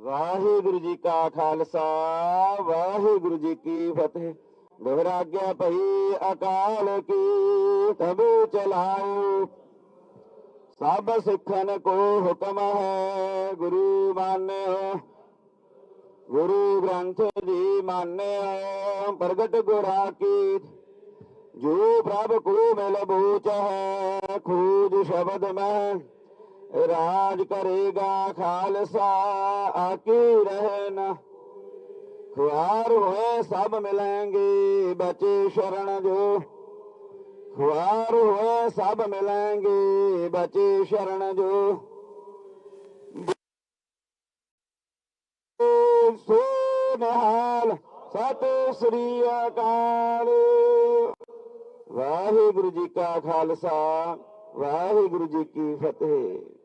ਵਾਹਿਗੁਰੂ ਜੀ ਕਾ ਖਾਲਸਾ, ਵਾਹਿਗੁਰੂ ਜੀ ਕੀ ਫਤਿਹ। ਦੁਹਰਾਗਿਆ ਭਈ ਅਕਾਲ ਕੀ ਤਬ ਚਲਾਇ ਸਭ ਸਿੱਖਨ ਕੋ ਹੁਕਮ ਹੈ, ਗੁਰੂ ਮਾਨਿਓ। ਗੁਰੂ ਗ੍ਰੰਥ ਜੀ ਮਾਨਿਓ, ਪ੍ਰਗਟ ਗੁਰਾ ਕੀ ਜੋ ਪ੍ਰਭ ਕੋ ਮਿਲ ਬੂਚ ਹੈ, ਖੂਜ ਸ਼ਬਦ ਮੈਂ। ਰਾਜ ਕਰੇਗਾ ਖਾਲਸਾ, ਆਕੀ ਰਹਿਣਾ। ਖੁਆਰ ਹੋਏ ਸਭ ਮਿਲਾਂਗੇ, ਬਚੇ ਸ਼ਰਨ ਜੋ। ਖੁਆਰ ਹੋਏ ਸਭ ਮਿਲਾਂਗੇ, ਬਚੇ ਸ਼ਰਨ ਜੋ। ਸੋ ਨਿਹਾਲ ਸਤਿ ਸ੍ਰੀ ਅਕਾਲ। ਵਾਹਿਗੁਰੂ ਜੀ ਕਾ ਖਾਲਸਾ, ਵਾਹਿਗੁਰੂ ਜੀ ਕੀ ਫਤਿਹ।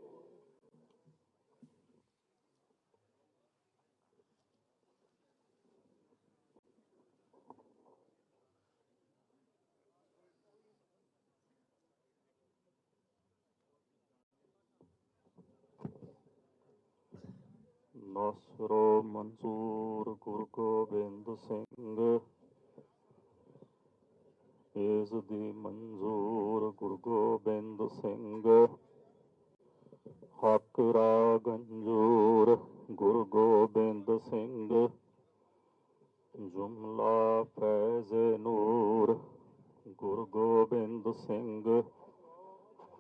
ਨਸਰੋ ਮਨਸੂਰ ਗੁਰੂ ਗੋਬਿੰਦ ਸਿੰਘ। ਇਸ ਦੀ ਮਨਜ਼ੂਰ ਗੁਰੂ ਗੋਬਿੰਦ ਸਿੰਘ। ਹੱਕ ਰਾ ਗੁਰੂ ਗੋਬਿੰਦ ਸਿੰਘ। ਜੁਮਲਾ ਫੈਜ਼ ਨੂਰ ਗੁਰੂ ਗੋਬਿੰਦ ਸਿੰਘ।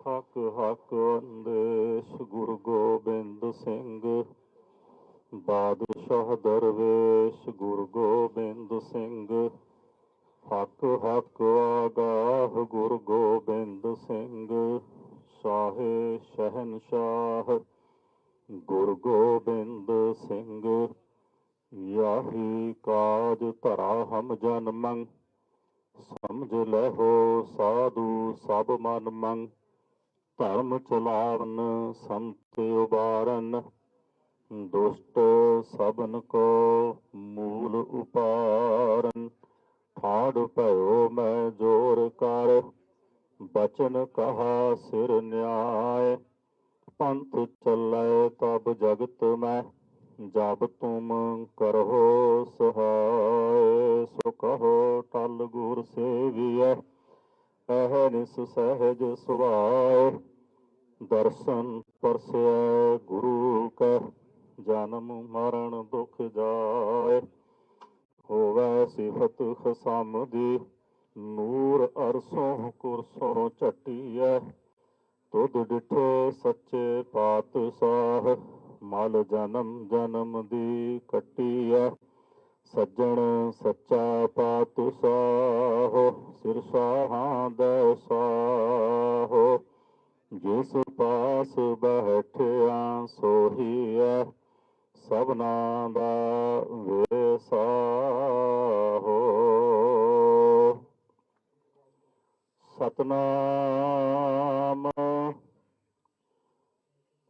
ਹੱਕ ਹੱਕ ਅੰਦੇਸ਼ ਗੁਰੂ ਗੋਬਿੰਦ ਸਿੰਘ। ਬਾਦਸ਼ਾਹ ਦਰਵੇਸ਼ ਗੁਰੂ ਗੋਬਿੰਦ ਸਿੰਘ। ਹੱਕ ਹੱਕ ਆਗਾਹ ਗੁਰੂ ਗੋਬਿੰਦ ਸਿੰਘ। ਸ਼ਾਹੇ ਸ਼ਹਿਨਸ਼ਾਹ ਗੁਰੂ ਗੋਬਿੰਦ ਸਿੰਘ। ਯਾਹੀ ਕਾਜ ਧਰਾ ਹਮ ਜਨ ਮੰਗ। ਸਮਝ ਲਹੋ ਸਾਧੂ ਸਭ ਮਨ ਮੰਗ। ਧਰਮ ਚਲਾਵਨ ਸੰਤ ਉਬਾਰਨ। ਦੁਸ਼ਟ ਸਭਨ ਕੋ ਮੂਲ ਉਪਾਰਨ। ਠਾੜ ਭਇਓ ਮੈਂ ਜੋਰ ਕਰ, ਬਚਨ ਕਹਾ ਸਿਰ ਨਿਆਏ। ਪੰਥ ਚੱਲੇ ਤਬ ਜਗਤ ਮੈਂ ਜਬ ਤੁਮ ਕਰੋ ਸਹਾਇ ਸੋ ਕਹੋ ਟਲ ਗੁਰ ਸੇਵੀਐ ਅਹਨਿਸ ਸਹਿਜ ਸੁਭਾਏ। ਦਰਸ਼ਨ ਪਰਸੈ ਗੁਰੂ ਕੈ। ਜਨਮ ਮਰਨ ਦੁਖ ਜਾਏ। ਹੋਵੇ ਸਿਫਤ ਖਸਮ ਦੀ, ਨੂਰ ਅਰਸੋਂ ਕੁਰਸੋਂ ਝਟੀਐ। ਤੁਧ ਡਿਠੇ ਸੱਚੇ ਪਾਤਸ਼ਾਹ, ਮਲ ਜਨਮ ਜਨਮ ਦੀ ਕੱਟੀਐ। ਸੱਜਣ ਸੱਚਾ ਪਾਤਸ਼ਾਹ ਸਿਰ ਸਾਹਾਂ ਦੇ ਸਾਹ। ਜਿਸ ਪਾਸ ਬੈਠਿਆ ਸੋਹੀਐ ਸਭਨਾ ਦਾ ਵੇਸਾ ਸਤਨਾਮ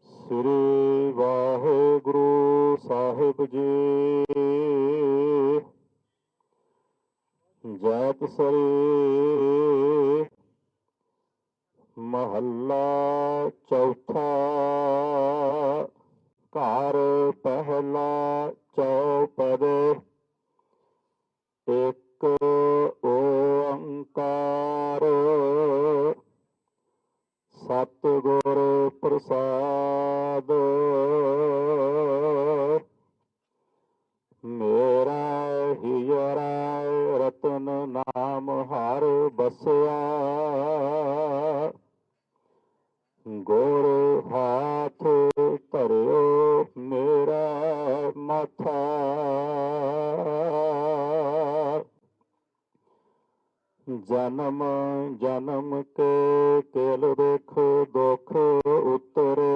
ਸ੍ਰੀ ਵਾਹਿਗੁਰੂ ਸਾਹਿਬ ਜੀ। ਜੈਤ ਸਰੀ ਮਹੱਲਾ ਚੌਥਾ ਘਰ ਪਹਿਲਾ ਚੌਪਦ, ਇੱਕ ਓੰਕਾਰ। ਸਤਿਗੁਰ ਪ੍ਰਸਾਦ, ਮੇਰਾ ਹੀਰਾ ਰਤਨ ਨਾਮ ਹਰ ਬਸਿਆ। ਗੁਰ ਹਾਥ ਧਰਿਓ ਮੇਰਾ ਮਥਾ ਜਨਮ ਜਨਮ ਕੇ ਕੇਲ ਦੇਖ ਦੁਖ ਉਤਰੇ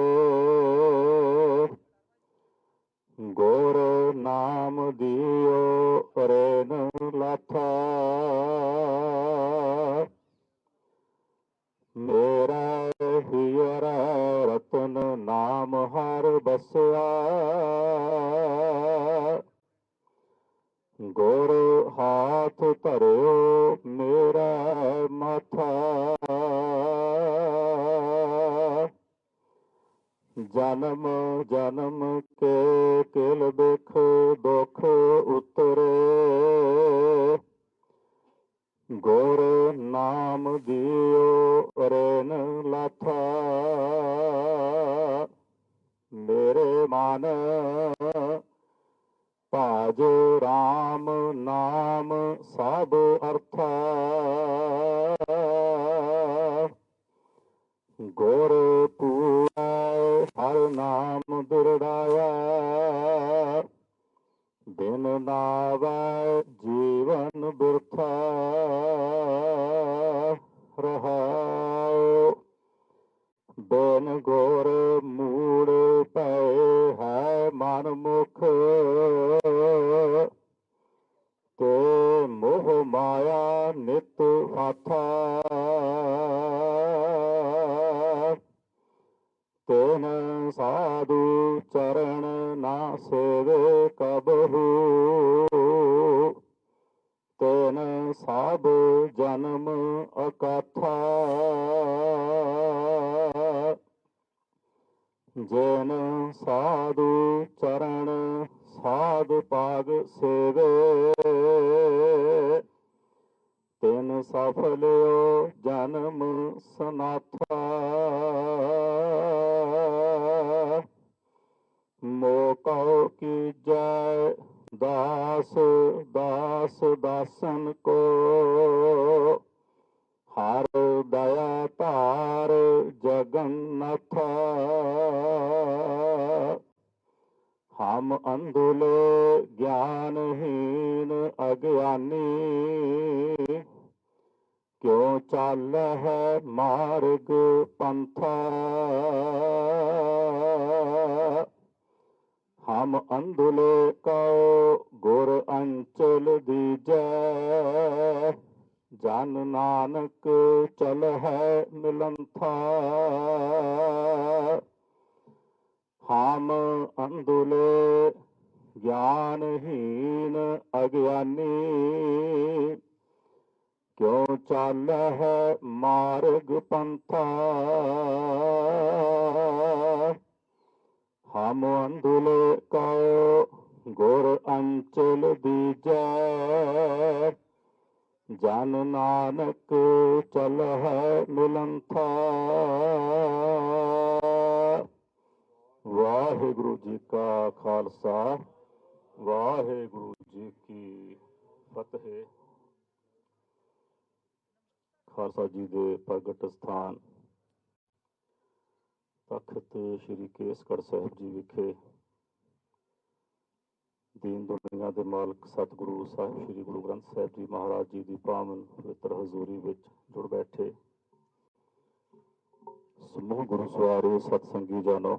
ਗੁਰ ਪੂਰੈ ਹਰ ਨਾਮ ਦੁਰੜਾਇਆ ਸਫਲਿਓ ਜਨਮ ਸਨਾਥਾ। ਮੋਕਉ ਕੀ ਜੈ ਦਾਸ ਦਾਸ ਦਾਸਨ ਕੋ। ਹਰ ਦਇਆ ਧਾਰ ਜਗਨਨਾਥ ਹਮ ਅੰਧੁਲੇ ਗਿਆਨਹੀਨ ਅਗਿਆਨੀ। ਕਿਉ ਚੱਲ ਹੈ ਮਾਰਗ ਪੰਥਾ? ਹਮ ਅੰਧੁਲੇ ਕਉ ਗੁਰ ਅੰਚਲ ਦੀਜੈ। ਜਨ ਨਾਨਕ ਚਲ ਹੈ ਮਿਲੰਥਾ। ਹਮ ਅੰਧੁਲੇ ਗਿਆਨਹੀਨ ਅਗਿਆਨੀ। ਕਿਉ ਚੱਲ ਹੈ ਮਾਰਗ ਪੰਥਾ? ਹਮ ਅੰਧੁਲੇ ਕਉ, ਗੁਰ ਅੰਚਲ ਦੀਜੈ ਜਨ ਨਾਨਕ ਚਲ ਹੈ ਮਿਲੰਥਾ। ਵਾਹਿਗੁਰੂ ਜੀ ਕਾ ਖਾਲਸਾ, ਵਾਹਿਗੁਰੂ ਜੀ ਕੀ ਫਤਿਹ। ਖਾਲਸਾ ਜੀ ਦੇ ਪ੍ਰਗਟ ਸਥਾਨ ਤਖਤ ਸ੍ਰੀ ਕੇਸਗੜ੍ਹ ਸਾਹਿਬ ਜੀ ਵਿਖੇ ਦੀਨ ਦੁਨੀਆ ਦੇ ਮਾਲਕ ਸਤਿਗੁਰੂ ਸਾਹਿਬ ਸ੍ਰੀ ਗੁਰੂ ਗ੍ਰੰਥ ਸਾਹਿਬ ਜੀ ਮਹਾਰਾਜ ਜੀ ਦੀ ਪਾਵਨ ਪਵਿੱਤਰ ਹਜ਼ੂਰੀ ਵਿੱਚ ਜੁੜ ਬੈਠੇ। ਸਮੂਹ ਗੁਰੂ ਸਵਾਰੇ ਸਤਸੰਗੀ ਜਾਨੋ,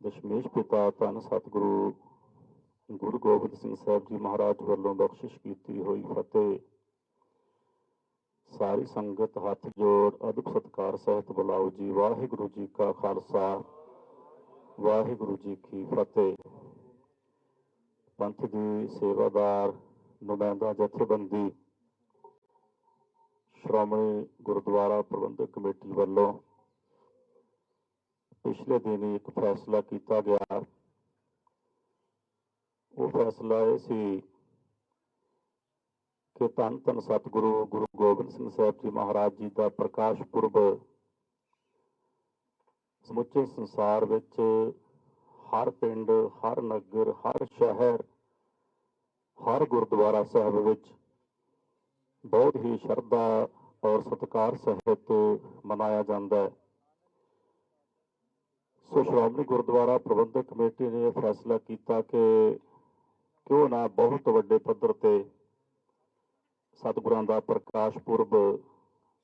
ਦਸ਼ਮੇਸ਼ ਪਿਤਾ ਧੰਨ ਸਤਿਗੁਰੂ ਗੁਰੂ ਗੋਬਿੰਦ ਸਿੰਘ ਸਾਹਿਬ ਜੀ ਮਹਾਰਾਜ ਵੱਲੋਂ ਬਖਸ਼ਿਸ਼ ਕੀਤੀ ਹੋਈ ਫਤਿਹ। ਸਾਰੀ ਸੰਗਤ ਹੱਥ ਜੋੜ ਅਦਬ ਸਤਕਾਰ ਸਹਿਤ ਬੁਲਾਓ ਜੀ। ਵਾਹਿਗੁਰੂ ਜੀ ਕਾ ਖਾਲਸਾ, ਵਾਹਿਗੁਰੂ ਜੀ ਕੀ ਫਤਿਹ। ਪੰਥ ਦੀ ਸੇਵਾਦਾਰ, ਨੁਮਾਇੰਦਾ, ਜਥੇਬੰਦੀ, ਸ਼੍ਰੋਮਣੀ ਗੁਰਦੁਆਰਾ ਪ੍ਰਬੰਧਕ ਕਮੇਟੀ ਵੱਲੋਂ ਪਿਛਲੇ ਦਿਨੀ ਇੱਕ ਫੈਸਲਾ ਕੀਤਾ ਗਿਆ। ਉਹ ਫੈਸਲਾ ਇਹ ਸੀ ਕਿ ਧੰਨ ਧੰਨ ਸਤਿਗੁਰੂ, ਗੁਰੂ ਗੋਬਿੰਦ ਸਿੰਘ ਸਾਹਿਬ ਜੀ ਮਹਾਰਾਜ ਜੀ ਦਾ ਪ੍ਰਕਾਸ਼ ਪੁਰਬ ਸਮੁੱਚੇ ਸੰਸਾਰ ਵਿੱਚ ਹਰ ਪਿੰਡ, ਹਰ ਨਗਰ, ਹਰ ਸ਼ਹਿਰ, ਹਰ ਗੁਰਦੁਆਰਾ ਸਾਹਿਬ ਵਿੱਚ ਬਹੁਤ ਹੀ ਸ਼ਰਧਾ ਔਰ ਸਤਿਕਾਰ ਸਹਿਤ ਮਨਾਇਆ ਜਾਂਦਾ ਹੈ। ਸੋ ਸ਼੍ਰੋਮਣੀ ਗੁਰਦੁਆਰਾ ਪ੍ਰਬੰਧਕ ਕਮੇਟੀ ਨੇ ਇਹ ਫੈਸਲਾ ਕੀਤਾ ਕਿ ਕਿਉਂ ਨਾ ਬਹੁਤ ਵੱਡੇ ਪੱਧਰ ਤੇ ਸਤਿਗੁਰਾਂ ਦਾ ਪ੍ਰਕਾਸ਼ ਪੁਰਬ,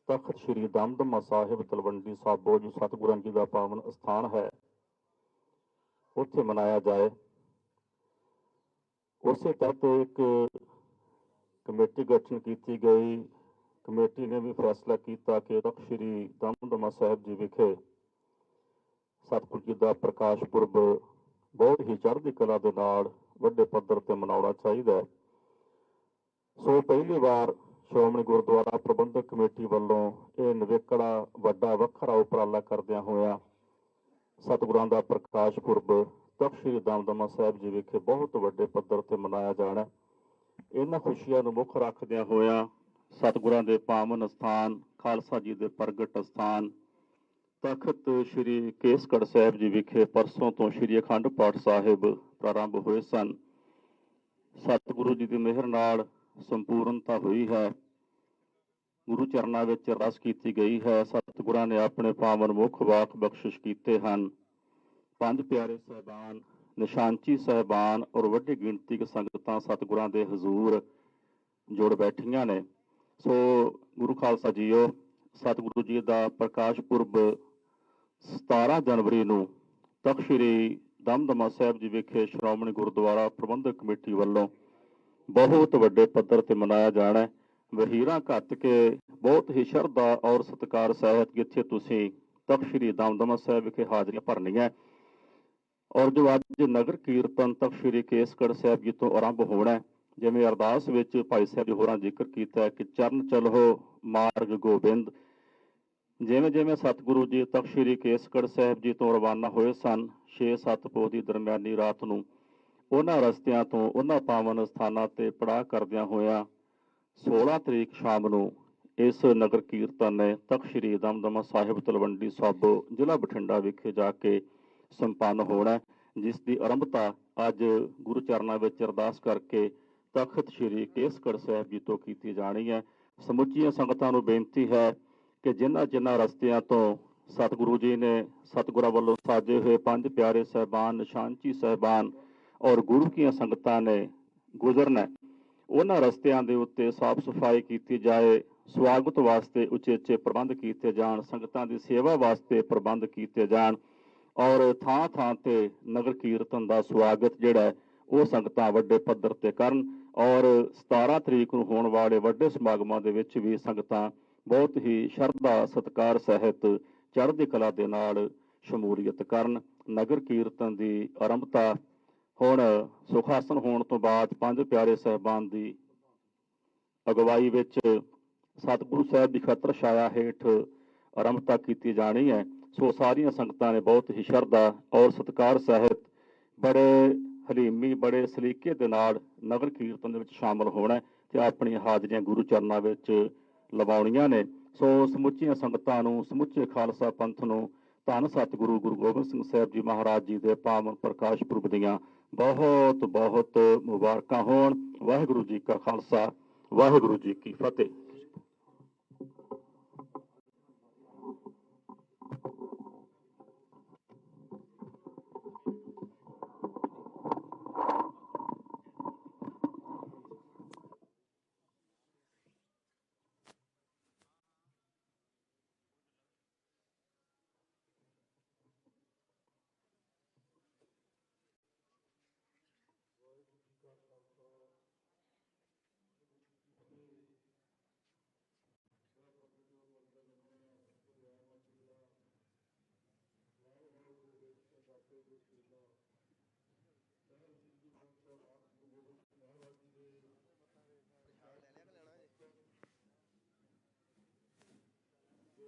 ਤਖਤ ਸ੍ਰੀ ਦਮਦਮਾ ਸਾਹਿਬ ਤਲਵੰਡੀ ਸਾਬੋ, ਜੋ ਸਤਿਗੁਰਾਂ ਜੀ ਦਾ ਪਾਵਨ ਸਥਾਨ ਹੈ, ਉੱਥੇ ਮਨਾਇਆ ਜਾਏ। ਉਸੇ ਤਹਿਤ ਇੱਕ ਕਮੇਟੀ ਗਠਨ ਕੀਤੀ ਗਈ। ਕਮੇਟੀ ਨੇ ਵੀ ਫੈਸਲਾ ਕੀਤਾ ਕਿ ਤਖਤ ਸ੍ਰੀ ਦਮਦਮਾ ਸਾਹਿਬ ਜੀ ਵਿਖੇ ਸਤਿਗੁਰੂ ਜੀ ਦਾ ਪ੍ਰਕਾਸ਼ ਪੁਰਬ ਬਹੁਤ ਹੀ ਚੜ੍ਹਦੀ ਕਲਾ ਦੇ ਨਾਲ ਵੱਡੇ ਪੱਧਰ ਤੇ ਮਨਾਉਣਾ ਚਾਹੀਦਾ ਹੈ। ਸੋ ਪਹਿਲੀ ਵਾਰ ਸ਼੍ਰੋਮਣੀ ਗੁਰਦੁਆਰਾ ਪ੍ਰਬੰਧਕ ਕਮੇਟੀ ਵੱਲੋਂ ਇਹ ਨਵੇਕੜਾ ਵੱਡਾ ਵੱਖਰਾ ਉਪਰਾਲਾ ਕਰਦਿਆਂ ਹੋਇਆ ਸਤਿਗੁਰਾਂ ਦਾ ਪ੍ਰਕਾਸ਼ ਪੁਰਬ ਤਖਤ ਸ੍ਰੀ ਦਮਦਮਾ ਸਾਹਿਬ ਜੀ ਵਿਖੇ ਬਹੁਤ ਵੱਡੇ ਪੱਧਰ ਤੇ ਮਨਾਇਆ ਜਾਣਾ ਇਹਨਾਂ ਖੁਸ਼ੀਆਂ ਨੂੰ ਮੁੱਖ ਰੱਖਦਿਆਂ ਹੋਇਆਂ ਸਤਿਗੁਰਾਂ ਦੇ ਪਾਵਨ ਸਥਾਨ, ਖਾਲਸਾ ਜੀ ਦੇ ਪ੍ਰਗਟ ਸਥਾਨ, ਤਖਤ ਸ੍ਰੀ ਕੇਸਗੜ੍ਹ ਸਾਹਿਬ ਜੀ ਵਿਖੇ ਪਰਸੋਂ ਤੋਂ ਸ੍ਰੀ ਅਖੰਡ ਪਾਠ ਸਾਹਿਬ ਪ੍ਰਾਰੰਭ ਹੋਏ ਸਨ। ਸਤਿਗੁਰੂ ਜੀ ਦੀ ਮਿਹਰ ਨਾਲ ਸੰਪੂਰਨਤਾ ਹੋਈ ਹੈ। ਗੁਰੂ ਚਰਨਾਂ ਵਿੱਚ ਰਸ ਕੀਤੀ ਗਈ ਹੈ। ਸਤਿਗੁਰਾਂ ਨੇ ਆਪਣੇ ਪਾਵਨ ਮੁਖ ਵਾਕ ਬਖਸ਼ਿਸ਼ ਕੀਤੇ ਹਨ। ਪੰਜ ਪਿਆਰੇ ਸਹਿਬਾਨ ਨਿਸ਼ਾਨਚੀ ਸਹਿਬਾਨ ਔਰ ਵੱਡੀ ਗਿਣਤੀ ਦੀ ਸੰਗਤਾਂ ਸਤਿਗੁਰਾਂ ਦੇ ਹਜ਼ੂਰ ਜੁੜ ਬੈਠੀਆਂ ਨੇ। ਸੋ ਗੁਰੂ ਖਾਲਸਾ ਜੀਓ, ਸਤਿਗੁਰੂ ਜੀ ਦਾ ਪ੍ਰਕਾਸ਼ ਪੁਰਬ 17 ਜਨਵਰੀ ਨੂੰ ਤਖਤ ਸ੍ਰੀ ਦਮਦਮਾ ਸਾਹਿਬ ਜੀ ਵਿਖੇ ਸ਼੍ਰੋਮਣੀ ਗੁਰਦੁਆਰਾ ਪ੍ਰਬੰਧਕ ਕਮੇਟੀ ਵੱਲੋਂ ਬਹੁਤ ਵੱਡੇ ਪੱਧਰ ਤੇ ਮਨਾਇਆ ਜਾਣਾ ਹੈ। ਵਹੀਰਾਂ ਘੱਟ ਕੇ ਬਹੁਤ ਹੀ ਸ਼ਰਧਾ ਔਰ ਸਤਿਕਾਰ ਸਹਿਤ ਜਿੱਥੇ ਤੁਸੀਂ ਤਖਤ ਸ੍ਰੀ ਦਮਦਮਾ ਸਾਹਿਬ ਵਿਖੇ ਹਾਜ਼ਰੀ ਭਰਨੀ ਹੈ ਔਰ ਜੋ ਅੱਜ ਨਗਰ ਕੀਰਤਨ ਤਖਤ ਸ੍ਰੀ ਕੇਸਗੜ੍ਹ ਸਾਹਿਬ ਜੀ ਤੋਂ ਆਰੰਭ ਹੋਣਾ ਹੈ, ਜਿਵੇਂ ਅਰਦਾਸ ਵਿੱਚ ਭਾਈ ਸਾਹਿਬ ਜੀ ਹੋਰਾਂ ਜ਼ਿਕਰ ਕੀਤਾ ਹੈ ਕਿ ਚਰਨ ਚਲੋ ਮਾਰਗ ਗੋਬਿੰਦ। ਜਿਵੇਂ ਜਿਵੇਂ ਸਤਿਗੁਰੂ ਜੀ ਤਖਤ ਸ੍ਰੀ ਕੇਸਗੜ੍ਹ ਸਾਹਿਬ ਜੀ ਤੋਂ ਰਵਾਨਾ ਹੋਏ ਸਨ 6-7 ਪੋਹ ਦੀ ਦਰਮਿਆਨੀ ਰਾਤ ਨੂੰ ਉਹਨਾਂ ਰਸਤਿਆਂ ਤੋਂ ਉਹਨਾਂ ਪਾਵਨ ਸਥਾਨਾਂ ਤੇ ਪੜਾਅ ਕਰਦਿਆਂ ਹੋਇਆਂ 16 ਤਰੀਕ ਸ਼ਾਮ ਨੂੰ ਇਸ ਨਗਰ ਕੀਰਤਨ ਨੇ ਤਖਤ ਸ੍ਰੀ ਦਮਦਮਾ ਸਾਹਿਬ ਤਲਵੰਡੀ ਸਾਬੋ ਜ਼ਿਲ੍ਹਾ ਬਠਿੰਡਾ ਵਿਖੇ ਜਾ ਕੇ ਸੰਪੰਨ ਹੋਣਾ ਜਿਸ ਦੀ ਆਰੰਭਤਾ ਅੱਜ ਗੁਰੂ ਚਰਨਾਂ ਵਿੱਚ ਅਰਦਾਸ ਕਰਕੇ ਤਖਤ ਸ੍ਰੀ ਕੇਸਗੜ੍ਹ ਸਾਹਿਬ ਜੀ ਤੋਂ ਕੀਤੀ ਜਾਣੀ ਹੈ। ਸਮੁੱਚੀਆਂ ਸੰਗਤਾਂ ਨੂੰ ਬੇਨਤੀ ਹੈ ਕਿ ਜਿਨ੍ਹਾਂ ਜਿਨ੍ਹਾਂ ਰਸਤਿਆਂ ਤੋਂ ਸਤਿਗੁਰੂ ਜੀ ਨੇ ਸਤਿਗੁਰਾਂ ਵੱਲੋਂ ਸਾਜੇ ਹੋਏ ਪੰਜ ਪਿਆਰੇ ਸਹਿਬਾਨ ਨਿਸ਼ਾਨਚੀ ਸਹਿਬਾਨ ਔਰ ਗੁਰੂ ਕੀਆਂ ਸੰਗਤਾਂ ਨੇ ਗੁਜ਼ਰਨਾ ਉਹਨਾਂ ਰਸਤਿਆਂ ਦੇ ਉੱਤੇ ਸਾਫ਼ ਸਫ਼ਾਈ ਕੀਤੀ ਜਾਏ, ਸਵਾਗਤ ਵਾਸਤੇ ਉਚੇਚੇ ਪ੍ਰਬੰਧ ਕੀਤੇ ਜਾਣ, ਸੰਗਤਾਂ ਦੀ ਸੇਵਾ ਵਾਸਤੇ ਪ੍ਰਬੰਧ ਕੀਤੇ ਜਾਣ ਔਰ ਥਾਂ ਥਾਂ ਤੇ ਨਗਰ ਕੀਰਤਨ ਦਾ ਸਵਾਗਤ ਜਿਹੜਾ ਉਹ ਸੰਗਤਾਂ ਵੱਡੇ ਪੱਧਰ ਤੇ ਕਰਨ ਔਰ 17 ਤਰੀਕ ਨੂੰ ਹੋਣ ਵਾਲੇ ਵੱਡੇ ਸਮਾਗਮਾਂ ਦੇ ਵਿੱਚ ਵੀ ਸੰਗਤਾਂ ਬਹੁਤ ਹੀ ਸ਼ਰਧਾ, ਸਤਿਕਾਰ ਸਹਿਤ ਚੜ੍ਹਦੀ ਕਲਾ ਦੇ ਨਾਲ ਸ਼ਮੂਲੀਅਤ ਕਰਨ, ਨਗਰ ਕੀਰਤਨ ਦੀ ਆਰੰਭਤਾ ਹੁਣ ਸੁਖਾਸਨ ਹੋਣ ਤੋਂ ਬਾਅਦ ਪੰਜ ਪਿਆਰੇ ਸਹਿਬਾਨ ਦੀ ਅਗਵਾਈ ਵਿੱਚ ਸਤਿਗੁਰੂ ਸਾਹਿਬ ਦੀ ਖਤਰ ਛਾਇਆ ਹੇਠ ਆਰੰਭਤਾ ਕੀਤੀ ਜਾਣੀ ਹੈ। ਸੋ ਸਾਰੀਆਂ ਸੰਗਤਾਂ ਨੇ ਬਹੁਤ ਹੀ ਸ਼ਰਧਾ ਔਰ ਸਤਿਕਾਰ ਸਹਿਤ ਬੜੇ ਹਲੀਮੀ, ਬੜੇ ਸਲੀਕੇ ਦੇ ਨਾਲ ਨਗਰ ਕੀਰਤਨ ਦੇ ਵਿੱਚ ਸ਼ਾਮਲ ਹੋਣਾ ਹੈ ਤੇ ਆਪਣੀਆਂ ਹਾਜ਼ਰੀਆਂ ਗੁਰੂ ਚਰਨਾਂ ਵਿੱਚ ਲਵਾਉਣੀਆਂ ਨੇ। ਸੋ ਸਮੁੱਚੀਆਂ ਸੰਗਤਾਂ ਨੂੰ, ਸਮੁੱਚੇ ਖਾਲਸਾ ਪੰਥ ਨੂੰ ਧੰਨ ਸਤਿਗੁਰੂ ਗੁਰੂ ਗੋਬਿੰਦ ਸਿੰਘ ਸਾਹਿਬ ਜੀ ਮਹਾਰਾਜ ਜੀ ਦੇ ਪਾਵਨ ਪ੍ਰਕਾਸ਼ ਪੁਰਬ ਦੀਆਂ ਬਹੁਤ ਬਹੁਤ ਮੁਬਾਰਕਾਂ ਹੋਣ। ਵਾਹਿਗੁਰੂ ਜੀ ਕਾ ਖਾਲਸਾ ਵਾਹਿਗੁਰੂ ਜੀ ਕੀ ਫਤਿਹ।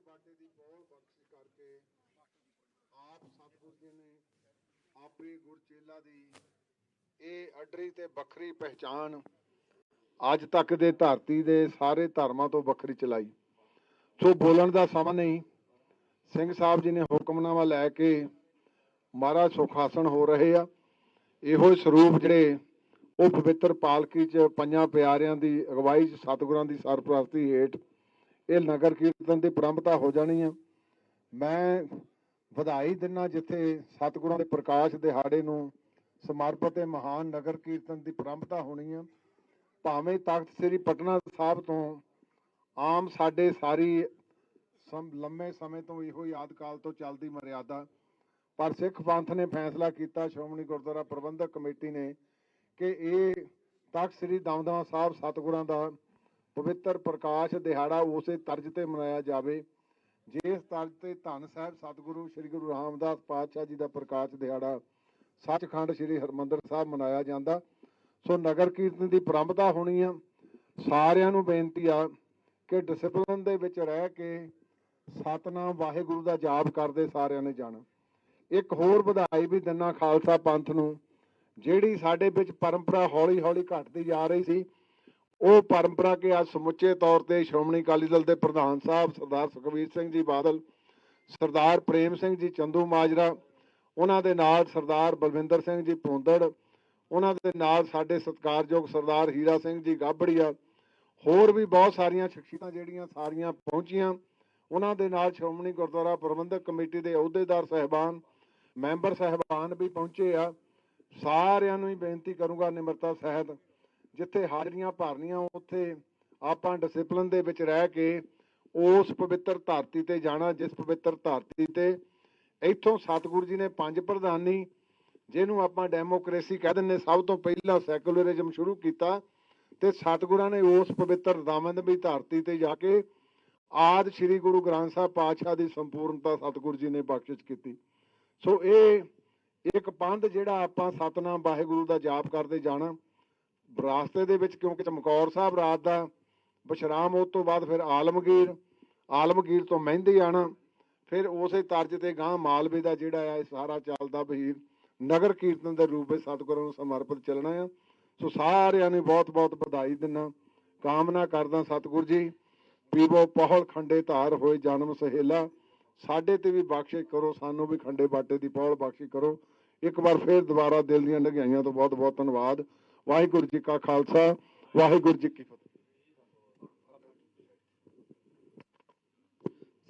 ਖੰਡੇ ਬਾਟੇ ਦੀ ਬਹੁਤ ਬਖਸ਼ਿਸ਼ ਕਰਕੇ ਆਪ ਸਤਿਗੁਰ ਜੀ ਨੇ ਆਪਣੀ ਗੁਰਚੇਲਾ ਦੀ ਇਹ ਅਡਰੀ ਤੇ ਵੱਖਰੀ ਪਹਿਚਾਨ ਅੱਜ ਤੱਕ ਦੇ ਧਰਤੀ ਦੇ ਸਾਰੇ ਧਰਮਾਂ ਤੋਂ ਵੱਖਰੀ ਚਲਾਈ। ਸੋ ਬੋਲਣ ਦਾ ਸਮਾਂ ਨਹੀਂ, ਸਿੰਘ ਸਾਹਿਬ ਜੀ ਨੇ ਹੁਕਮਨਾਮਾ ਲੈ ਕੇ ਮਹਾਰਾਜ ਸੁਖਾਸਨ ਹੋ ਰਹੇ ਆ। ਇਹੋ ਸਰੂਪ ਜਿਹੜੇ ਉਹ ਪਵਿੱਤਰ ਪਾਲਕੀ 'ਚ ਪੰਜਾਂ ਪਿਆਰਿਆਂ ਦੀ ਅਗਵਾਈ 'ਚ ਸਤਿਗੁਰਾਂ ਦੀ ਸਰਪ੍ਰਸਤੀ ਹੇਠ ਇਹ ਨਗਰ ਕੀਰਤਨ ਦੀ ਪ੍ਰੰਭਤਾ ਹੋ ਜਾਣੀ ਆ। ਮੈਂ ਵਧਾਈ ਦਿਨਾ ਜਿੱਥੇ ਸਤਿਗੁਰਾਂ ਦੇ ਪ੍ਰਕਾਸ਼ ਦਿਹਾੜੇ ਨੂੰ ਸਮਰਪਿਤ ਇਹ ਮਹਾਨ ਨਗਰ ਕੀਰਤਨ ਦੀ ਪ੍ਰੰਭਤਾ ਹੋਣੀ ਆ। ਭਾਵੇਂ ਤਖਤ ਸ੍ਰੀ ਪਟਨਾ ਸਾਹਿਬ ਤੋਂ ਆਮ ਸਾਡੇ ਸਾਰੀ ਸਮ, ਲੰਮੇ ਸਮੇਂ ਤੋਂ ਇਹੋ ਹੀ ਆਦਿ ਕਾਲ ਤੋਂ ਚੱਲਦੀ ਮਰਿਆਦਾ, ਪਰ ਸਿੱਖ ਪੰਥ ਨੇ ਫੈਸਲਾ ਕੀਤਾ, ਸ਼੍ਰੋਮਣੀ ਗੁਰਦੁਆਰਾ ਪ੍ਰਬੰਧਕ ਕਮੇਟੀ ਨੇ, ਕਿ ਇਹ ਤਖਤ ਸ੍ਰੀ ਦਮਦਮਾ ਸਾਹਿਬ ਸਤਿਗੁਰਾਂ ਦਾ ਪਵਿੱਤਰ ਪ੍ਰਕਾਸ਼ ਦਿਹਾੜਾ ਉਸੇ ਤਰਜ਼ ਤੇ ਮਨਾਇਆ ਜਾਵੇ, ਜਿਸ ਤਰਜ਼ ਤੇ ਧੰਨ ਸਾਹਿਬ ਸਤਿਗੁਰੂ ਸ੍ਰੀ ਗੁਰੂ ਰਾਮਦਾਸ ਪਾਤਸ਼ਾਹ ਜੀ ਦਾ ਪ੍ਰਕਾਸ਼ ਦਿਹਾੜਾ ਸੱਚਖੰਡ ਸ੍ਰੀ ਹਰਮੰਦਰ ਸਾਹਿਬ ਮਨਾਇਆ ਜਾਂਦਾ। ਸੋ ਨਗਰ ਕੀਰਤਨ ਦੀ ਪ੍ਰੰਭਤਾ ਹੋਣੀ ਆ। ਸਾਰਿਆਂ ਨੂੰ ਬੇਨਤੀ ਆ ਕਿ ਡਿਸਪਲਿਨ ਦੇ ਵਿੱਚ ਰਹਿ ਕੇ ਸਤਨਾਮ ਵਾਹਿਗੁਰੂ ਦਾ ਜਾਪ ਕਰਦੇ ਸਾਰਿਆਂ ਨੇ ਜਾਣਾ। ਇੱਕ ਹੋਰ ਵਧਾਈ ਵੀ ਦਿਨਾ ਖਾਲਸਾ ਪੰਥ ਨੂੰ, ਜਿਹੜੀ ਸਾਡੇ ਵਿੱਚ ਪਰੰਪਰਾ ਹੌਲੀ ਹੌਲੀ ਘਟਦੀ ਜਾ ਰਹੀ ਸੀ। ਉਹ ਪਰੰਪਰਾ ਕਿ ਅੱਜ ਸਮੁੱਚੇ ਤੌਰ ਤੇ ਸ਼੍ਰੋਮਣੀ ਅਕਾਲੀ ਦਲ ਦੇ ਪ੍ਰਧਾਨ ਸਾਹਿਬ ਸਰਦਾਰ ਸੁਖਬੀਰ ਸਿੰਘ ਜੀ ਬਾਦਲ, ਸਰਦਾਰ ਪ੍ਰੇਮ ਸਿੰਘ ਜੀ ਚੰਦੂ ਮਾਜਰਾ, ਉਹਨਾਂ ਦੇ ਨਾਲ ਸਰਦਾਰ ਬਲਵਿੰਦਰ ਸਿੰਘ ਜੀ ਭੁੰਦੜ, ਉਹਨਾਂ ਦੇ ਨਾਲ ਸਾਡੇ ਸਤਿਕਾਰਯੋਗ ਸਰਦਾਰ ਹੀਰਾ ਸਿੰਘ ਜੀ ਗਾਬੜੀਆ, ਹੋਰ ਵੀ ਬਹੁਤ ਸਾਰੀਆਂ ਸ਼ਖਸੀਅਤਾਂ ਜਿਹੜੀਆਂ ਸਾਰੀਆਂ ਪਹੁੰਚੀਆਂ। ਉਹਨਾਂ ਦੇ ਨਾਲ ਸ਼੍ਰੋਮਣੀ ਗੁਰਦੁਆਰਾ ਪ੍ਰਬੰਧਕ ਕਮੇਟੀ ਦੇ ਅਹੁਦੇਦਾਰ ਸਹਿਬਾਨ, ਮੈਂਬਰ ਸਹਿਬਾਨ ਵੀ ਪਹੁੰਚੇ ਆ। ਸਾਰਿਆਂ ਨੂੰ ਹੀ ਬੇਨਤੀ ਕਰੂੰਗਾ ਨਿਮਰਤਾ ਸਹਿਤ ਜਿੱਥੇ ਹਾਜ਼ਰੀਆਂ ਭਰਨੀਆਂ, ਉੱਥੇ ਆਪਾਂ ਡਿਸਪਲਿਨ ਦੇ ਵਿੱਚ ਰਹਿ ਕੇ ਉਸ ਪਵਿੱਤਰ ਧਰਤੀ ਤੇ ਜਾਣਾ, ਜਿਸ ਪਵਿੱਤਰ ਧਰਤੀ ਤੇ ਇੱਥੋਂ ਸਤਿਗੁਰੂ ਜੀ ਨੇ ਪੰਜ ਪ੍ਰਧਾਨੀ, ਜਿਹਨੂੰ ਆਪਾਂ ਡੈਮੋਕ੍ਰੇਸੀ ਕਹਿ ਦਿੰਦੇ, ਸਭ ਤੋਂ ਪਹਿਲਾਂ ਸੈਕੂਲਰਿਜ਼ਮ ਸ਼ੁਰੂ ਕੀਤਾ ਤੇ ਸਤਿਗੁਰਾਂ ਨੇ ਉਸ ਪਵਿੱਤਰ ਦਾਮਨਬੀ ਧਰਤੀ ਤੇ ਜਾ ਕੇ ਆਦ ਸ੍ਰੀ ਗੁਰੂ ਗ੍ਰੰਥ ਸਾਹਿਬ ਪਾਤਸ਼ਾਹ ਦੀ ਸੰਪੂਰਨਤਾ ਸਤਿਗੁਰੂ ਜੀ ਨੇ ਬਖਸ਼ਿਸ਼ ਕੀਤੀ। ਸੋ ਇਹ ਇੱਕ ਪੰਧ ਜਿਹੜਾ ਆਪਾਂ ਸਤਨਾਮ ਵਾਹਿਗੁਰੂ ਦਾ ਜਾਪ ਕਰਦੇ ਜਾਣਾ ਰਾਸਤੇ ਦੇ ਵਿੱਚ, ਕਿਉਂਕਿ ਚਮਕੌਰ ਸਾਹਿਬ ਰਾਤ ਦਾ ਵਿਸ਼ਰਾਮ ਉਸ ਤੋਂ ਬਾਅਦ ਫਿਰ ਆਲਮਗੀਰ ਆਲਮਗੀਰ ਤੋਂ ਮਹਿੰਦੀ ਆਣਾ, ਫਿਰ ਉਸੇ ਤਰਜ਼ ਤੇ ਗਾਂ ਮਾਲਵੇ ਦਾ ਜਿਹੜਾ ਆ, ਇਹ ਸਾਰਾ ਚੱਲਦਾ ਬਹੀਰ ਨਗਰ ਕੀਰਤਨ ਦੇ ਰੂਪ ਵਿੱਚ ਸਤਿਗੁਰਾਂ ਨੂੰ ਸਮਰਪਿਤ ਚੱਲਣਾ ਆ। ਸੋ ਸਾਰਿਆਂ ਨੇ ਬਹੁਤ ਬਹੁਤ ਵਧਾਈ ਦਿੰਨਾ ਕਾਮਨਾ ਕਰਦਾ ਸਤਿਗੁਰ ਜੀ ਪੀਵੋ ਪਹਲ ਖੰਡੇ ਧਾਰ ਹੋਏ ਜਨਮ ਸਹੇਲਾ, ਸਾਡੇ ਤੇ ਵੀ ਬਖਸ਼ਿਸ਼ ਕਰੋ, ਸਾਨੂੰ ਵੀ ਖੰਡੇ ਬਾਟੇ ਦੀ ਪਹਲ ਬਖਸ਼ਿਸ਼ ਕਰੋ। ਇੱਕ ਵਾਰ ਫੇਰ ਦੁਬਾਰਾ ਦਿਲ ਦੀਆਂ ਲਗਾਈਆਂ ਤੋਂ ਬਹੁਤ ਬਹੁਤ ਧੰਨਵਾਦ। ਵਾਹਿਗੁਰੂ ਜੀ ਕਾ ਖਾਲਸਾ, ਵਾਹਿਗੁਰੂ ਜੀ ਕੀ ਫਤਿਹ।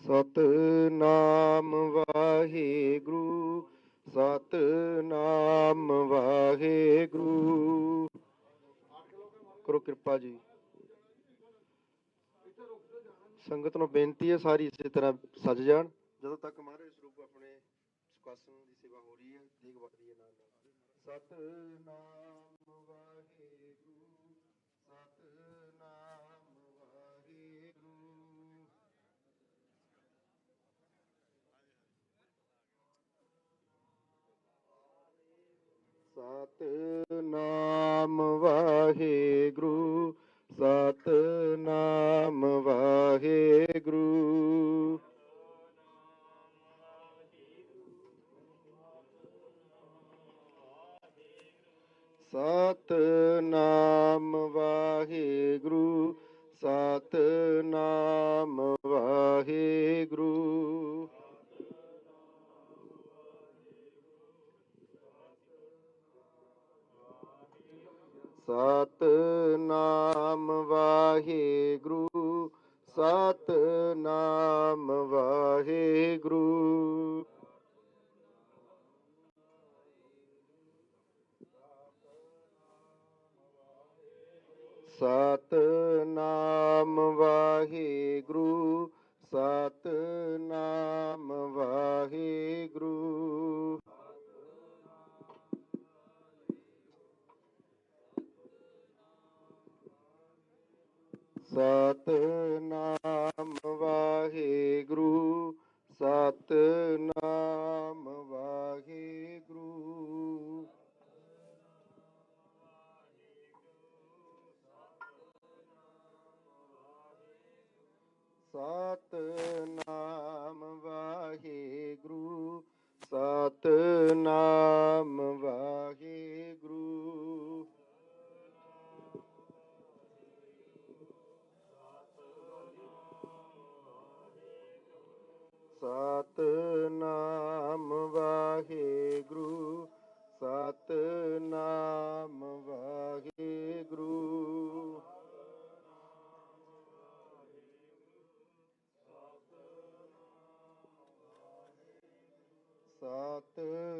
ਸਤਨਾਮ ਵਾਹਿਗੁਰੂ ਸਤਨਾਮ ਵਾਹਿਗੁਰੂ। ਕਰੋ ਕਿਰਪਾ ਜੀ। ਸੰਗਤ ਨੂੰ ਬੇਨਤੀ ਹੈ ਸਾਰੀ ਇਸੇ ਤਰ੍ਹਾਂ ਸਜ ਜਾਣ। ਜਦੋਂ ਤੱਕ ਮਹਾਰਾਜ ਸਰੂਪ ਆਪਣੇ ਸੁਖਾਸਨ ਦੀ ਸੇਵਾ ਹੋ ਰਹੀ ਹੈ ਦੇਖ ਵਰਦੀ ਹੈ ਨਾਲ ਨਾਲ। ਸਤਨਾਮ ਸਤ ਨਾਮ The.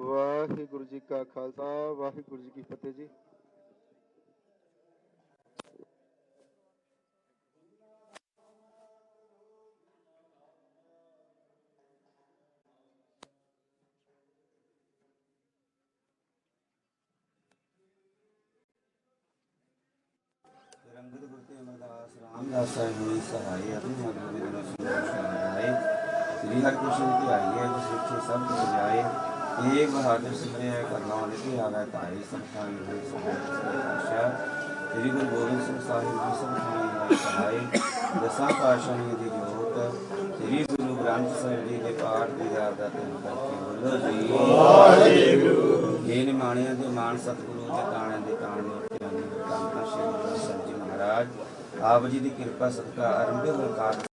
ਵਾਹਿਗੁਰੂ ਜੀ ਕਾ ਖਾਲਸਾ ਵਾਹਿਗੁਰੂ ਜੀ ਕੀ ਫਤਿਹ ਜੀ ਰੰਗਤ ਗੁਰਤੇ ਅਮਰਦਾਸ ਰਾਮਦਾਸ ਸਾਹਿਬ ਹੋਈ ਸਹਾਈ ਆਪਣੀ ਮਗਰ ਦੇ ਦਿਨੋਂ ਸੰਤੋਸ਼ ਆਏ ਸ੍ਰੀ ਹਰਿਕ੍ਰਿਸ਼ਨ ਕੀ ਆਈ ਹੈ ਜਿਸ ਵਿੱਚ ਸਭ ਕੁਝ ਜਾਏ ਏਕ ਬਹਾਦਰ ਸਿਮਰਿਆ ਕਰਨਾ ਲਿਖੀ ਸ੍ਰੀ ਗੁਰੂ ਗੋਬਿੰਦ ਸਿੰਘ ਸਾਹਿਬ ਜੀ ਸਭ ਖਾਈ ਸਹਾਈ ਦਸਾਂ ਪਾਤਸ਼ਾਹੀਆਂ ਦੀ ਜੋਤ, ਸ੍ਰੀ ਗੁਰੂ ਗ੍ਰੰਥ ਸਾਹਿਬ ਜੀ ਦੇ ਪਾਠ ਦੀ ਯਾਦ ਦਾ ਤਿੰਨ ਕਰਕੇ ਬੋਲੋ ਜੀ। ਵਾਹਿਗੁਰੂ ਇਹ ਨਿਮਾਣਿਆਂ ਦੇ ਮਾਨ ਸਤਿਗੁਰੂ ਦੇ ਤਾਣਿਆਂ ਦੇ ਤਾਣ ਮੂਰਤੀਆਂ ਦੀ ਕੰਤਾ ਸ਼੍ਰੀ ਗੁਰੂ ਸਾਹਿਬ ਜੀ ਮਹਾਰਾਜ, ਆਪ ਜੀ ਦੀ ਕਿਰਪਾ ਸਦਕਾ ਆਰੰਭੇ ਹੋਏ ਕਾਰਜ